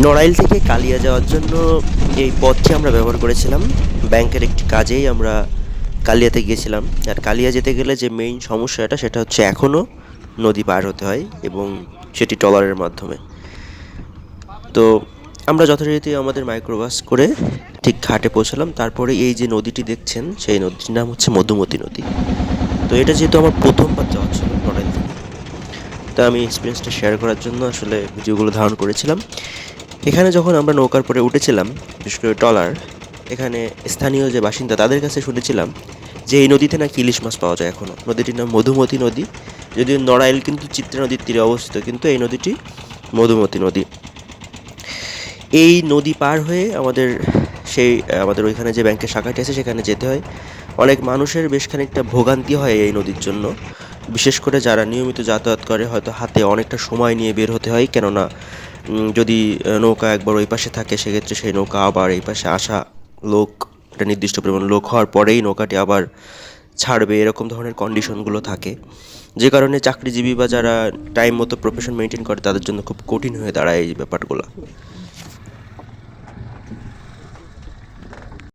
নড়াইল থেকে কালিয়া যাওয়ার জন্য এই পথটি আমরা ব্যবহার করেছিলাম। ব্যাংকের একটি কাজেই আমরা কালিয়াতে গিয়েছিলাম। আর কালিয়া যেতে গেলে যে মেইন সমস্যাটা সেটা হচ্ছে এখনও নদী পার হতে হয় এবং সেটি ট্রলারের মাধ্যমে। তো আমরা যথারীতি আমাদের মাইক্রোবাস করে ঠিক ঘাটে পৌঁছালাম। তারপরে এই যে নদীটি দেখছেন, সেই নদীটির নাম হচ্ছে মধুমতি নদী। তো এটা যেহেতু আমার প্রথমবার যাওয়া ছিল নড়াইল থেকে, তো আমি এক্সপিরিয়েন্সটা শেয়ার করার জন্য আসলে ভিডিওগুলো ধারণ করেছিলাম। এখানে যখন আমরা নৌকার পরে উঠেছিলাম, বিশেষ করে ট্রলার, এখানে স্থানীয় যে বাসিন্দা তাদের কাছে শুনেছিলাম যে এই নদীতে নাকি ইলিশ মাছ পাওয়া যায় এখনও নদীটির নাম মধুমতি নদী। যদিও নড়াইল কিন্তু চিত্রা নদীর তীরে অবস্থিত, কিন্তু এই নদীটি মধুমতি নদী। এই নদী পার হয়ে আমাদের সেই, আমাদের ওইখানে যে ব্যাংকের শাখাটি আছে, সেখানে যেতে হয়। অনেক মানুষের বেশ খানিকটা ভোগান্তি হয় এই নদীর জন্য। বিশেষ করে যারা নিয়মিত যাতায়াত করে, হয়তো হাতে অনেকটা সময় নিয়ে বের হতে হয়। কেননা যদি নৌকা একবার ওই পাশে থাকে, সেক্ষেত্রে সেই নৌকা আবার এই পাশে আসা লোক, একটা নির্দিষ্ট পরিমাণ লোক হওয়ার পরেই নৌকাটি আবার ছাড়বে, এরকম ধরনের কন্ডিশনগুলো থাকে। যে কারণে চাকরিজীবী বা যারা টাইম মতো প্রফেশন মেনটেন করে, তাদের জন্য খুব কঠিন হয়ে দাঁড়ায় এই ব্যাপারগুলো।